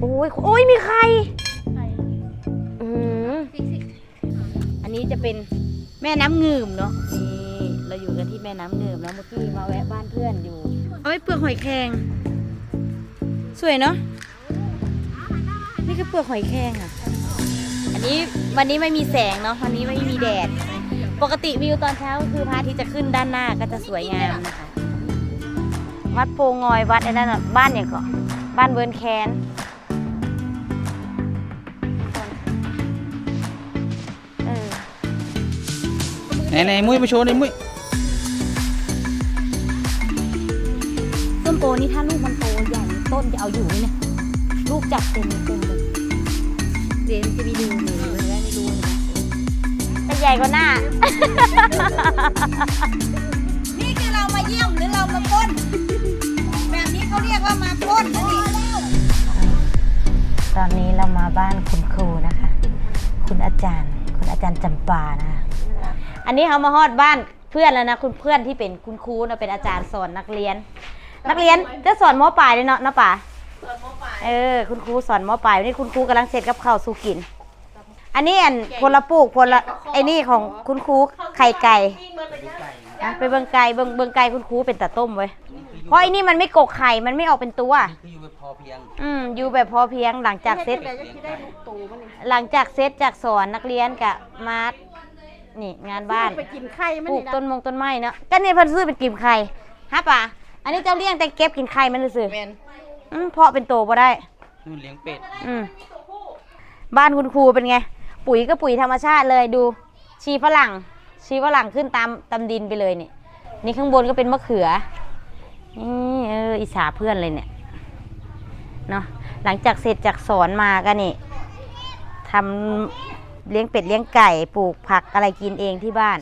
โอ้ยโอ้ยมีใครอืมอันนี้จะเป็นแม่น้ำงืมเนาะนี่เราอยู่กันที่แม่น้ำงืมแล้วเมื่อกี้มาแวะบ้านเพื่อนอยู่ เอาไว้เปลือกหอยแครงสวยเนาะนี่คือเปลือกหอยแครงอะ อันนี้วันนี้ไม่มีแสงเนาะวันนี้ไม่มีแดด ปกติวิวตอนเช้าก็คือพระอาทิตย์จะขึ้นด้านหน้าก็จะสวยงามนะคะวัดโพงอยวัดไอ้นั่นน่ะบ้านอย่างก็บ้านเวิร์นแคน ไหนไหนมุ้ยมาโชว์หน่อยมุ้ยต้นโตนี่ถ้าลูกมันโตใหญ่ต้นจะเอาอยู่ไหมเนี่ยลูกจับเต็มเต็มเลยเดี๋ยวจะมีดูหนูเลยได้ไม่ดูเลยนะแต่ใหญ่กว่าหน้า นี่คือเรามาเยี่ยมหรือเรามาปล้นแบบนี้เขาเรียกว่ามาปล้นนะนี่ตอนนี้เรามาบ้านคุณครูนะคะ คุณอาจารย์ คุณอาจารย์จำปานะคะอันนี้เขามาฮอดบ้านเพื่อนแล้วนะคุณเพื่อนที่เป็นคุณครูนะเป็นอาจารย์สอนนักเรียน นักเรียนจะสอนมอปลายเลยเนาะนะป่าเออคุณครูสอนมอปลายวันนี้คุณครูกำลังเสร็จกับข้าวสู่กิน อันนี้อันพลปลูกพลไอ้นี่ของคุณครูไข่ไก่อะไปเบิ่งไก่เบิ่งเบิ่งไก่คุณครูเป็นตาต้มไว้ย เพราะไอ้นี่มันไม่กกไข่ มันไม่ออกเป็นตัว คืออยู่แบบพอเพียงอืมอยู่แบบพอเพียงหลังจากเซตหลังจากเซตจากสอนนักเรียนกับมานี่งานบ้านไปกินไข่มันปลูกนี่นะต้นมงต้นไม้เนาะก็นี่เพิ่นซื้อเป็นกิมไข่ฮะป่ะอันนี้เจ้าเลี้ยงแต่เก็บกินไข่มันซื่อแมนๆอืมเพาะเป็นโตบ่ได้ นู่นเลี้ยงเป็ดอืมบ้านคุณครูเป็นไง ปุ๋ยก็ปุ๋ยธรรมชาติเลยดู ชีฝรั่ง ชีฝรั่งขึ้นตามตามดินไปเลยเนี่ยนี่ข้างบนก็เป็นมะเขือ นี่เอออิสาเพื่อนเลยเนี่ยเนาะหลังจากเสร็จจากสอนมาก็นี่ทำเลี้ยงเป็ดเลี้ยงไก่ปลูกผักอะไรกินเองที่บ้าน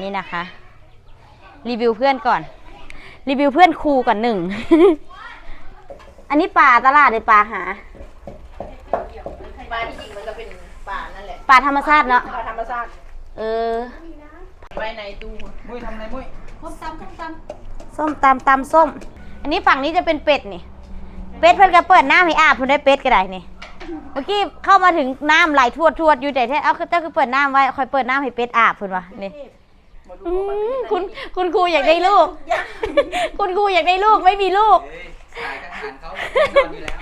นี่นะคะ รีวิวเพื่อนก่อน รีวิวเพื่อนครูก่อนหนึ่ง อันนี้ป่าตลาดเลยป่าหาปลาที่จริงมันก็เป็นปลานั่นแหละป่าธรรมชาติเนาะปลาธรรมชาติเออไว้ในตู้มุ้ยทำอะไรมุ้ยต้มตำต้มต ส้มตำตำส้ม อันนี้ฝั่งนี้จะเป็นเป็ดนี่ เป็ดเพิ่นก็เปิดน้ำให้อาบเพิ่นได้เป็ดก็ได้นี่ เมื่อกี้เข้ามาถึงน้ำไหลทวดทวดอยู่แต่แท้เอาเจ้าคือเปิดน้ำไว้คอยเปิดน้ำให้เป็ดอาบเพิ่นวะนี่อืมคุณคุณครูอยากได้ลูก คุณครูอยากได้ลูกไม่มีลูกเอ้ยสายทหารเขานอนอยู่แล้ว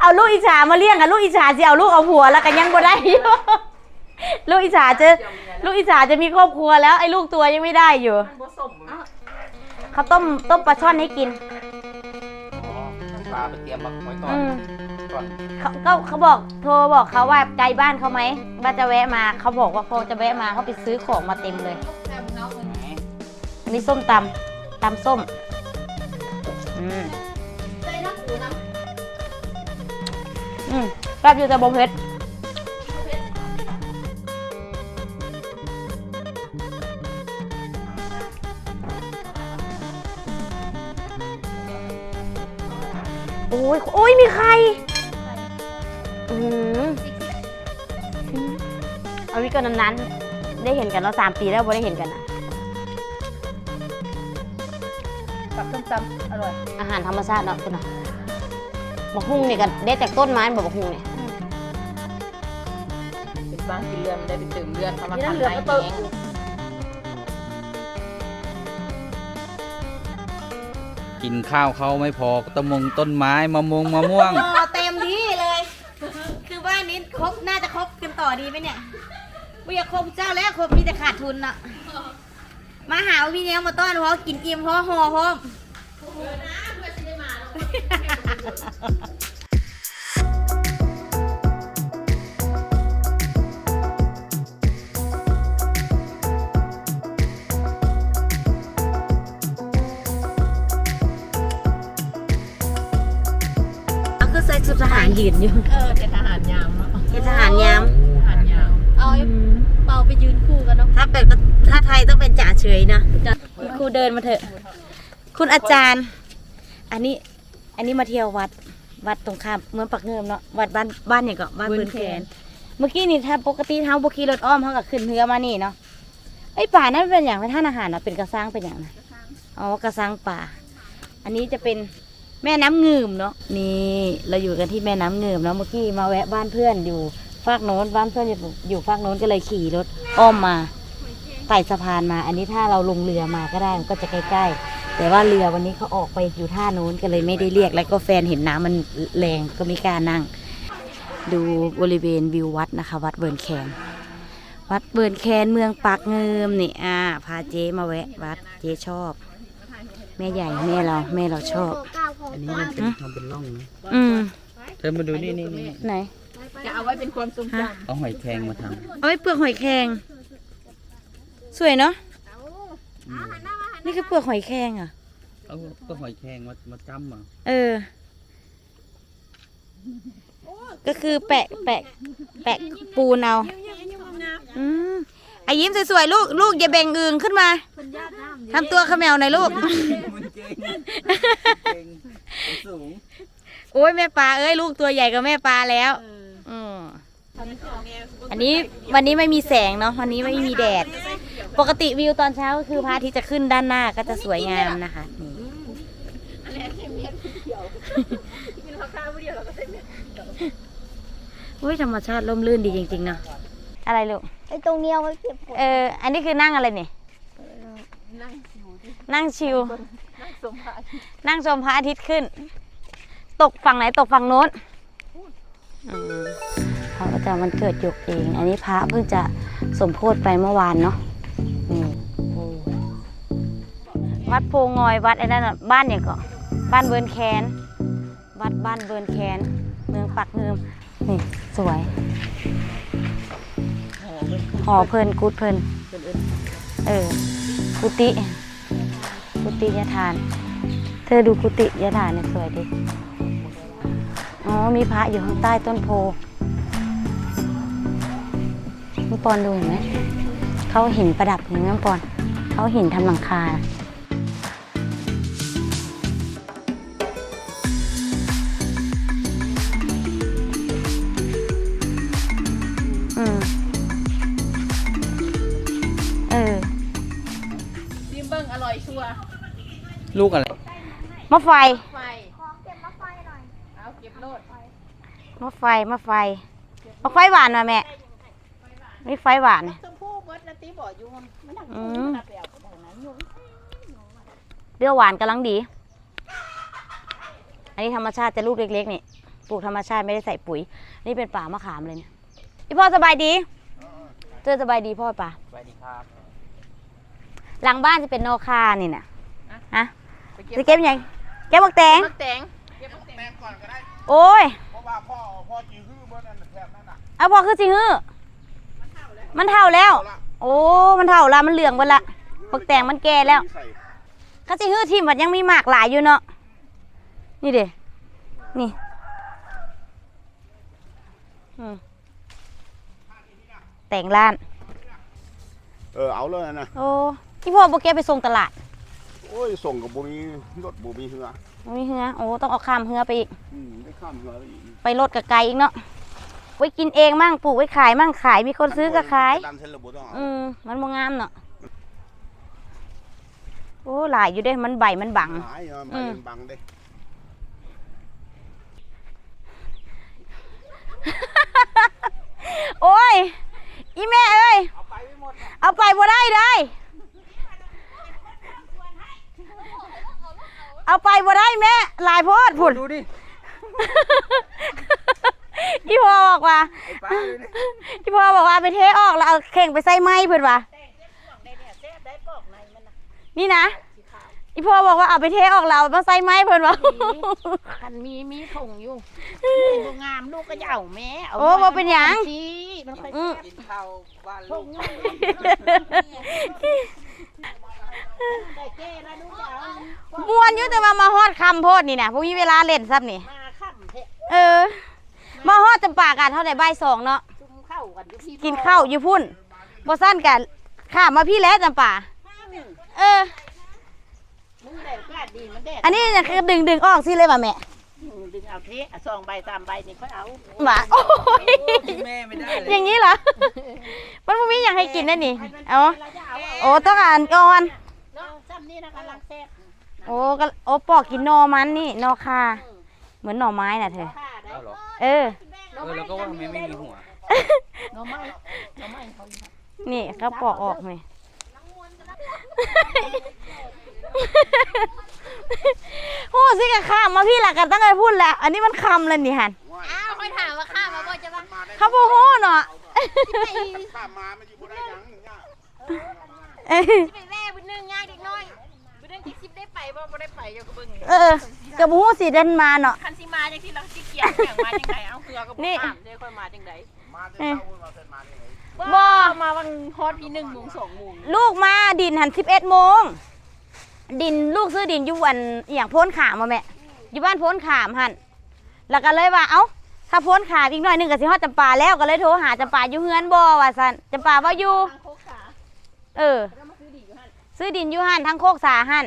เอาลูกอิจฉามาเลี้ยงกับลูกอิจฉาสิเอาลูกเอาผัวแล้วกันยังบ่ได้อยู่ลูกอิจฉาจะลูกอิจฉาจะมีครอบครัวแล้วไอ้ลูกตัวยังไม่ได้อยู่ำผสม เขาต้มต้มปลาช่อนให้กินอ๋อปลาไปเตรียมมาไว้ก่อนอืมก่อนเขาก็เขาบอกโทรบอกเขาว่าไกลบ้านเขาไหมว่าจะแวะมาเขาบอกว่าพอจะแวะมาเขาไปซื้อของมาเต็มเลย ไหนอันนี้ส้มตำตำส้มอืมใส่น้ำปูน้อืมแบบอยู่แต่บงเพชร อ้ยโอ้ยมีใครอืมเอาวิก็นานๆได้เห็นกันแล้วสามปีแล้วไ่ได้เห็นกันอะำกับต้มตำอร่อยอาหารธรรมชาติเนาะคุณเนาะบักฮุ่งเนี่ยกันได้จากต้นไม้บอกบักฮุ่งเนี่ย เป็นบ้านกินเลือดได้ไปเติมเลือดเขามานี่นั่นทำเหลือไรก็เติมแห้ง กินข้าวเขาไม่พอต้นมงต้นไม้มะม่วงมะม่วงต่อเต็มที่เลย คือบ้านนี้ครบน่าจะครบกันต่อดีไหมเนี่ยไม่อยากครบเจ้าแล้วครบมีแต่ขาดทุนอะมาหาว่าพี่เนี้ยมาต้อนเพราะกินอิ่มเพราะห่อพร้อมารยืนอยู่เออเป็นทหารยามเนาะเป็นทหารยามทหารยามเอาไอ้เปาไปยืนคู่กันเนาะถ้าเป็นก็ถ้าไทยต้องเป็นจ่าเฉยนะคุณครูเดินมาเถอะ คุณอาจารย์ อันนี้ อันนี้มาเที่ยววัดวัดตรงข้ามเมืองปักเงิมเนาะวัดบ้านบ้านเนี่ยก็บ้านเบืนแขน เมื่อกี้นี่ถ้าปกติเท้าบุขี่รถอ้อมเขาก็ขึ้นเรือมานี่เนาะไอ้ยป่านั้นเป็นอย่างเป็นท่านอาหารเนาะเป็นกระซังเป็นอย่างนะอ๋อกระซังป่า อันนี้จะเป็น แม่น้ำเงืมเนาะนี่เราอยู่กันที่แม่น้ำเงืมเนาะเมื่อกี้มาแวะบ้านเพื่อนอยู่ฝากโน้นบ้านเพื่อนอยู่อยู่ฝากโน้นก็เลยขี่รถอ้อมมาไต่สะพานมา อันนี้ถ้าเราลงเรือมาก็ได้มันก็จะใกล้ๆ แต่ว่าเรือวันนี้เขาออกไปอยู่ท่าโน้นก็เลยไม่ได้เรียกแล้วก็แฟนเห็นน้ำมันแรงก็ไม่กล้านั่ง ดูบริเวณวิววัดนะคะ วัดเบิร์นแคนวัดเบิร์นแคนเมืองปากเงิมนี่อ่าพาเจ๊มาแวะ วัดเจ๊ชอบ แม่ใหญ่แม่เราแม่เราชอบ อันนี้มันเป็นทำเป็นร่องนะอืมเธอมาดูนี่นี่นี่ไหน จะเอาไว้เป็นความทรงจเอาหอยแครงมาทเอาไว้เปลือกหอยแครงสวยเนาะำอืมนี่คือเปลือกหอยแครงเหรอะ เอาก็หอยแครงมามาจ้ำอะเออ ก็คือแปะแปะ แปะปูนเอาอืมไอายิ้มสวยๆลูกลูกอย่าแบ่งอึงขึ้นมาทำตัวเขมวหน่อยลูก มันเก่งเก่ง สูงโอ้ยแม่ปลาเอ้ยลูกตัวใหญ่กว่าแม่ปลาแล้วอืมอันนี้วันนี้ไม่มีแสงเนาะวันนี้ไม่มีแดด ปกติวิวตอนเช้าก็คือพระอาทิตย์จะขึ้นด้านหน้าก็จะสวยงามนะคะนี่อุ้ยธรรมชาติร่มรื่นดีจริงๆเนาะอะไรลูกไอ้ตรงเนี้ยไว้เก็บเอออันนี้คือนั่งอะไรเนี่ยนั่งชิว นั่งชมพระอาทิตย์ขึ้น ตกฝั่งไหนตกฝั่งโน้นเขาก็จะมันเกิดหยกเอง อันนี้พระเพิ่งจะสมโพธิไปเมื่อวานเนาะวัดโพงอยวัดไอ้นั่นบ้านเนี่ยก็บ้านเบิร์นแคนวัดบ้านเบิร์นแคนเมืองปักเงิมนี่สวยหอเพลินกูดเพลินเออกุฏิ กุฏิยะทาน เธอดูกุฏิยะทานเนี่ยสวยดิ อ๋อ มีพระอยู่ข้างใต้ต้นโพน้องปอนดูเห็นไหม เขาหินประดับเห็นไหมน้องปอน เขาหินทำหลังคา ลูกอะไรมะไฟไฟเอาเก็บโลดมะไฟมะไฟมะไฟหวานมาแม่ไม่ไฟหวาน ชมพู่เบิดนาตีบ่อยู่ไม่นั่งอืพูมดนะแปลวก็บอกนั้นอยู่เปรี้ยวหวานกำลังดี อันนี้ธรรมชาติจะลูกเล็กๆนี่ปลูกธรรมชาติไม่ได้ใส่ปุ๋ย นี่เป็นป่ามะขามเลยเนี่ยพี่พ่อสบายดี เจอสบายดีพ่อป่ะสวัสดีครับ หลังบ้านจะเป็นนอคานี่น่ะฮะ จะเก็บยังเก็บบักแตง มักแตงโอ้ย เพราะว่าพ่อพ่อจีฮื้อเมื่อนั้นน่ะแถบนั้นน่ะเอาพอคือสิฮื้อมันเท่าแล้ว โอ้ มันเท่าละมันเหลืองหมดละบักแตงมันแก่แล้วใส่ก็สิฮื้อทิมมันยังมีหมากหลายอยู่เนาะ นี่เด้นี่อืมแต่งร้าน เออเอาเลยนะ โอ้ที่พ่อบอกแกไปส่งตลาดโอ้ยส่งกับบุมีรถบุมีเหือมีเหือโอ้ต้องเอาข้ามเหือไปอีก อืมได้ข้ามเหือไปอีกไปรถกับไกลอีกเนาะไว้กินเองมั่งปลูกไว้ขายมั่งขายมีคนซื้อก็ขาย ดันเส้นระบบต้องเอาอืมมันบ่งามเนาะโอ้หลายอยู่เด้มันใบมันบังหายเนาะอืไม่มบังเด้โอ้ย อีแม่เอ้ย เอาไปบ่ได้ได้ เอาไปบ่ได้แม่หลายโพดผุนดูดิพี่พ่อบอกว่าป้าดูดิพี่พ่อบอกว่าไปเทออกแล้วเอาเข่งไปใส่ไม้เพิ่นว่านี่นะอีพ่อบอกว่าเอาไปเทออกแล้วเอามาใส่ไม้เพิ่นว่าคันมีมีถุงอยู่ดูงามลูกก็จะเอาแม่เอาโอ้บ่เป็นหยังสิมันค่อยอืมกินข้าวบ้านลูก ได้แก้แล้วลูกจะเอามวนอยู่แต่ว่ามาฮอดคำโพดนี่นะพวกมีเวลาเล่นซับนี่ มาค่ำเทะเออ มาฮอดจำปากันเท่าไหร่บ่ายสองเนาะซุ่มเข้ากันอยู่ที่กินข้าวอยู่พุ่นบ่สั้นกันข้ามมาพี่แล้วจำปาเออ มึงได้โอกาสดีมันแดดอันนี้เนี่ยคือดึงดึงออกสิเลยว่ะแม่ดึงเอาเทะสองใบสามใบนี่ค่อยเอาหมาโอ้ยแม่ไม่ได้เลยอย่างนี้เหรอ มันบ่มีอย่างให้กินนะนี่ เอาเราจะเอา โอ้ต้องอ่านก่อน เนาะซ้ำนี่นะกำลังแซ่บโอ้ก็โอ้ปอกกินหนอมันนี่หนอคาเหมือนหน่อไม้น่ะเธอเอาเหรอเออ เออแล้วก็ว่าทำไมไม่มีหัวนี่เขาปอกออกนี่โอ้สิกะข้ามมาพี่หลักกันตั้งใจพูดแล้ว อันนี้มันคำเลยนี่ฮันอ้าวค่อยถามว่าข้ามาบ่จะว่าเขาโบโหเนาะข้ามมามันอยู่บนได้หยังเนี่ยเออไปแม่บุญนึงง่ายเด็กน้อยบุญนึงที่สิ บได้ไปบ่บ่ได้ไปอยู่กับเบิ่งเออกับหูสีเดินมาเนาะคันสิมาจังที่เราสิเกียร์อย่างมาจังไดเอาเคือกับบ่นี่ถามเด้ค่อยมาจังไดมาแต่เช้ามาเสร็จมาเนี่ยบ่มาวันฮอดพี่1โมง2โมงลูกมาดินหันสิบเอ็ดโมงดินลูกซื้อดินอยู่วันอหย่างโพ้นขามมาแม่อยู่บ้านโพ้นขามหันแล้วก็เลยว่าเอ้าถ้าโพ้นขามอีกหน่อยหนึงก็สิฮอดจำปาแล้วก็เลยโทรหาจำปาอยู่เฮือนบ่ว่าซั่นจำปาว่าอยู่ทางโคกขาเออแล้วมาซื้อดีอยู่หั่นซื้อดินอยู่หันทั้งโคกสาหัน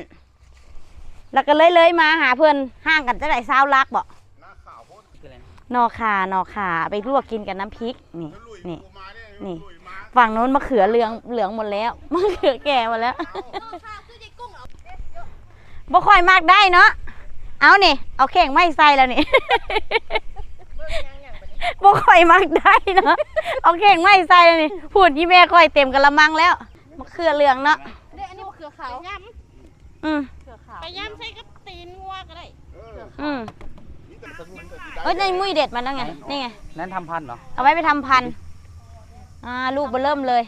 แล้วก็เลยเลยมาหาเพื่อนห่างกันจะได้ซาวลักบ่หน้าข่าวโพดนอคานอขาไปลวกกินกับน้ำพริกนี่ลุยนี่กูมาเนี่ยนี่ลุยมาฝั่งโน้นมะเขือเหลืองเหลืองหมดแล้วมะเขือแก่หมดแล้วข้าวซื้อใจกุ้งเอาบ่ค่อยมากได้เนาะเอานี่เอาแข่งไม่ใส่แล้วนี่เบิ่งยังอย่างบัดนี้บ่ค่อยมากได้เนาะเอาแข่งไม่ใส่แล้วนี่พูดยี่แม่ค่อยเต็มกะละมังแล้วมะเขือเหลืองเนาะเด้อันนี้บ่เคือขาวย่อืมำเคือขาว ไปย่ำใส่กับตีนงัวก็ได้เอออืมนี่แต่สมุนแต่ที่ได้เอ้ยในมุ้ยเด็ดมันแล้วไง นี่ไง นั่นทำพันธุ์เหรอเอาไว้ไปทำพันธุ์อ่าลูกเบอเริ่มเลย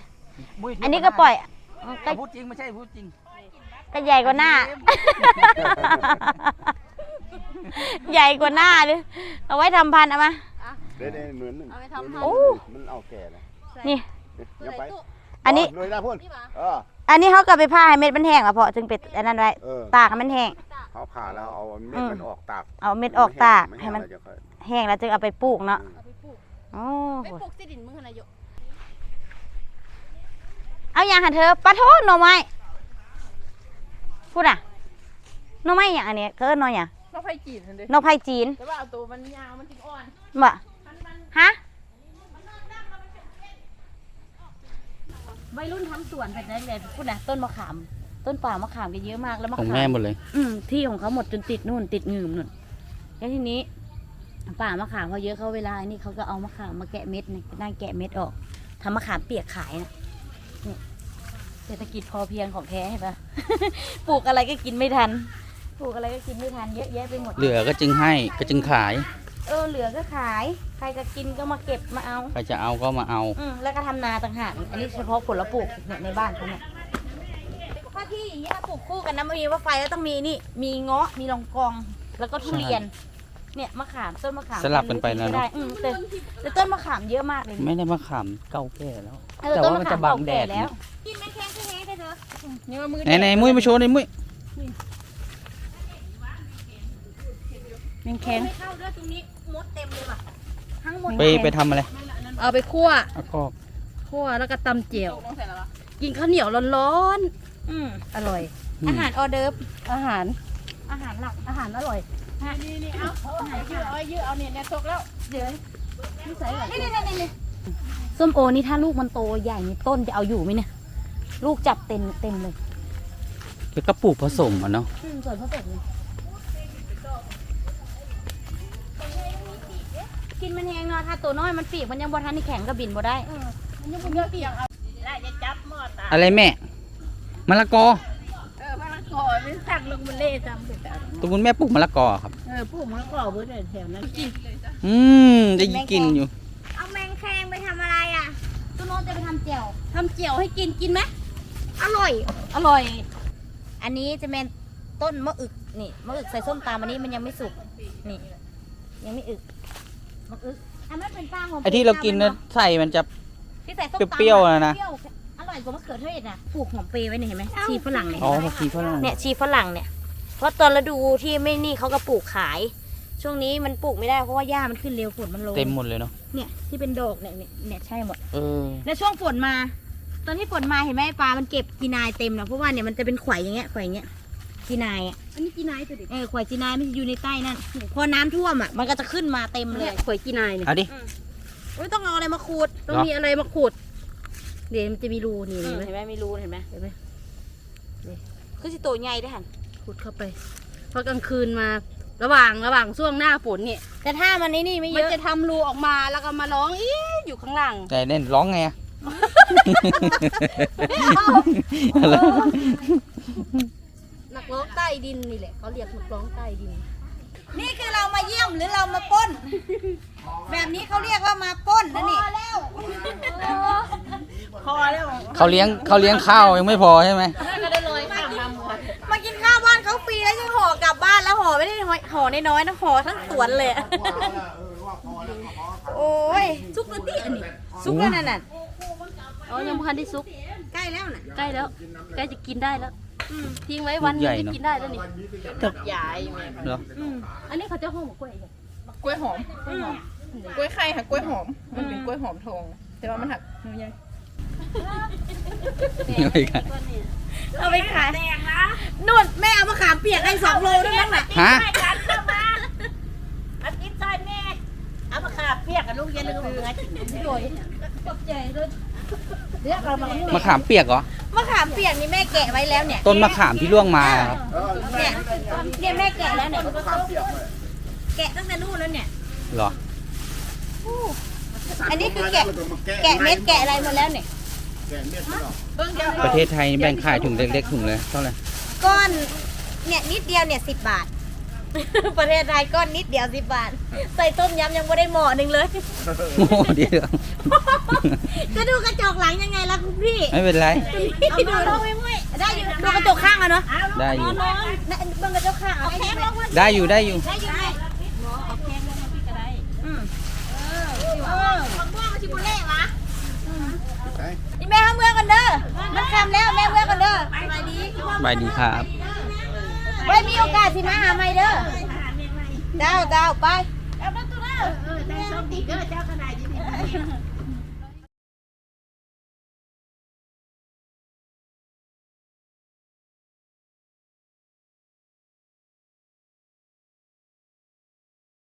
มุ้ยอันนี้ก็ปล่อยก็เอาพูดจริงไม่ใช่พูดจริง ก็ใหญ่กว่าหน้า ใหญ่กว่าหน้าดิเอาไว้ทำพันธุ์เอามา เด้เด้เหมือนหนึ่งเอาไปทำพันโอ้ มันเอาแก่เลยนี่ยังไปอันนี้ลุยได้พุ่นนี่หว่าเออ อันนี้เขาก็ไปผ้าให้เม็ดมันแห้งอะเพาะจึงเป็ดอันนั้นไว้เออตากให้มันแห้ง เขาผ่าแล้วเอาเม็ดมันออกตากเอาเม็ดออกตากให้มัน แห้งแล้วจะค่อยแห้งแล้วจึงเอาไปปลูกเนาะเอาไปปลูกโอ้ไปโหปลูกที่ดินมึงหั่นน่ะอยู่เอาอย่างหันเธอปลาโทษหน่อไม้พูดอะหน่อไม้อย่างอันเนี้ยเกินหน่ออย่างเราไฟจีนนั่นเด้หน่อไผ่จีนแต่ว่าเอาตัวมันยาวมันถึงอ่อนบ่ฮะ วัยรุ่นทำสวนแบบนั้นเลยพูดนะต้นมะขาม ต้นป่ามะขามก็เยอะมากแล้วมะของขามแม่หมดเลย อืมที่ของเขาหมดจนติดนู่นติดหงืมนู่นแล้วทีนี้ ป่ามะขามเขาเยอะเขาเวลานี่เขาก็เอามะขามมาแกะเม็ดนี่นั่งแกะเม็ดออกทำมะขามเปียกขายนะนี่เศรษฐกิจพอเพียงของแท้เห็นปะ ปลูกอะไรก็กินไม่ทัน ปลูกอะไรก็กินไม่ทันเยอะแยะไปหมด เหลือก็จึงให้ก็จึงขาย เออเหลือก็ขาย ใครจะกินก็มาเก็บมาเอา ใครจะเอาก็มาเอา อืมแล้วก็ทำนาต่างหากอันนี้เฉพาะผลปลูกเนี่ยในบ้านเขาเนี่ยถ้าที่อย่างนี้ยปลูกคู่กันนะมันมีว่าไฟแล้วต้องมีนี่ มีเงาะมีลองกอง แล้วก็ทุเรียน เนี่ยมะขามต้นมะขามสลับกันไปนะเนอะ ด้อืมแต่แต่ต้นมะขามเยอะมากเลยไม่ได้มาขามเก่าแก่แล้ว เออแต่ต้นว่ามัมะนขามจะบังเก่าแดก่ดแล้วนะกินแมงแคงแค่แห้งได้เถอะนี่ว่ามือไหนไหนมุ้ยมาโชว์หน่อยมุ้ยแมงแคงไม่เข้าด้วยตรงนี้ มดเต็มเลยว่ะทั้งหมดไปไปทำอะไรเอาไปคั่วเอากอกคั่วแล้วก็ตำเจียว กินข้าวเหนียวร้อนๆอืมอร่อยอืมอาหารออเดิร์ฟอาหารอาหารหลักอาหารอร่อยนี่นี่เอาเอายืดเอายืดเอาเนี่ยเนี่ยตกแล้วเดี๋ยวนี่ใส่ก่อนนี่นี่นี่ส้มโอนี่ถ้าลูกมันโตใหญ่นี่ต้นจะเอาอยู่ไหมเนี่ย ลูกจับเต็มเต็มเลย แล้วก็ปลูกผสมอะเนาะอืมส่วนผสมเลย กินมันแห้งเนาะถ้าตัวน้อยมันปีกมันยังบอทันนี่แข็งก็บินบ่ได้มันยังบ่มีเตียงเอาได้จะจับหม้อตาอะไรแม่มะละกอเออมะละกอมันสักลงมันเละจำไปแต่ตัวคุณแม่ปลูกมะละกอครับ เออปลูกมะละกอเบิดเลยแถวนั้นกินอืมได้กินอยู่ เอาแมงแคงไปทำอะไรอะตัวโน้นจะไปทำแจ่วทำเจียวให้กินกินไหมอร่อย อร่อย อันนี้จะเป็นต้นมะอึกนี่มะอึกใส่ส้มตำอันนี้มันยังไม่สุกนี่ยังไม่อึก มะอึกอันนั้นเป็นป้าของไอ้ที่เรากินนะใส่มันจะ ที่ใส่ส้มตำเปรี้ยวๆอะนะ เปรี้ยวอร่อยกว่ามะเขือเทศนะปลูกหอมเปรย์ไว้เนี่ยเห็นไหมชีฝรั่งเนี่ยอ๋อผักชีฝรั่งเนี่ยชีฝรั่งเนี่ย เพราะตอนฤดูที่ไม่นี่เขาก็ปลูกขาย ช่วงนี้มันปลูกไม่ได้เพราะว่าหญ้ามันขึ้นเร็วฝนมันลงเต็มหมดเลยเนาะเนี่ยที่เป็นดอกเนี่ยเนี่ยเนี่ยใช่หมด เออแล้วช่วงฝนมา ตอนที่ฝนมาเห็นไหมปลา มันเก็บกีนายเต็มนะเพราะว่าเนี่ยมันจะเป็นข่อยอย่างเงี้ยข่อยอย่างเงี้ย กีนายอะอันนี้กินนายตัวเด็กเออข่อยกีนายมันจะอยู่ในใต้นั่นพอน้ำท่วมอะมันก็จะขึ้นมาเต็มเลยข่อยกินนายเนี่ยเอาดิ ไม่ต้องเอาอะไรมาขูดต้องเหรอมีอะไรมาขูดเดี๋ยวมันจะมีรูนี่เห็เห็นไหมนไหมมีรูเห็นไหมเห็นไหมคือสิโตใหญ่ได้อหันขขุดเข้าไปพอกลางคืนมา ระหว่างระหว่างช่วงหน้าฝนเนี่ยแต่ถ้ามันนี่นี่ไม่เยมันอะจะทำรูออกมาแล้วก็มาร้องอีอยู่ข้างล่างแต่เน่นร้องไงอะนัก ร้องใต้ดินนี่แหละเขาเรียกนักร้องใต้ดิน นี่คือเรามาเยี่ยมหรือเรามาปล้น แบบนี้เขาเรียกว่ามาปล้นนะนี่เขาเลี้ยงเขาเลี้ยงข้าวยังไม่พอใช่ไหมมากินข้าวบ้านเขาฟรีแล้วยังห่อกลับบ้านแล้วห่อไม่ได้ห่อน้อยๆนะห่อทั้งสวนเลยอะโอ้ยซุกแล้วที่อันนี้ซุกแล้วนั่นน่ะอ๋อยังไม่ทันได้ซุกใกล้แล้วน่ะใกล้แล้วใกล้จะกินได้แล้ว ทิ้งไว้วันหนึงจะกินได้แล้วนี่ยายแม่เหรออันนี้เขาจะห่อหมกกล้วยเหรอกล้วยหอมกล้วยไข่ค่ะกล้วยหอม มันเป็นกล้วยหอมทอง แต่ว่ามันหักหนูยังไม่กันเอาไปขายนุ่นแม่เอามะขามเปียกให้สองโลด้วยมั้งน่ะฮะอาทิตย์ซอยแม่เอามะขามเปียกกับลูกยันลืมเนื้อกินด้วยขอบใจด้วยเรียกเรา มามะขามเปียกเหรอ มะขามเปียกนี่แม่แกะไว้แล้วเนี่ยต้นมะขามที่ร่วงมาครับ เนี่ยเนี่ยแม่แกะแล้วเนี่ยแกะตั้งแต่นู่นแล้วเนี่ยเหรอ อันนี้คือแกะแกะเม็ดแกะอะไรหมดแล้วเนี่ยประเทศไทยแบ่งขายถุงเล็กๆถุงเลยเท่าไหร่ก้อนเนี่ยนิดเดียวเนี่ยสิบบาท ประเทศไทยก้อนนิดเดียวสิบบาท ใส่ต้มยำยังไม่ได้หม้อหนึ่งเลย โอ้เดียวจะดูกระจกหลังยังไงล่ะคุณพี่ไม่เป็นไรดูดูได้อยู่ดูกระจกข้างอะเนาะได้อยู่นะเบิ่งกระจกข้างเอาแข้งลงมาได้อยู่ได้อยู่ ได้อยู่ไหมอืมเออของม่วงกับชิบุเล่วะนี่แม่เข้าเมืองกันเด้อ มันคำแล้วแม่เมืองกันเด้อไปดีบายดีครับ ไว้มีโอกาสสิมาหาใหม่เด้อเจ้าเจ้าไป เอาประตูเด้อเออแต่ส้มติดเด้อเจ้าขนาดนี้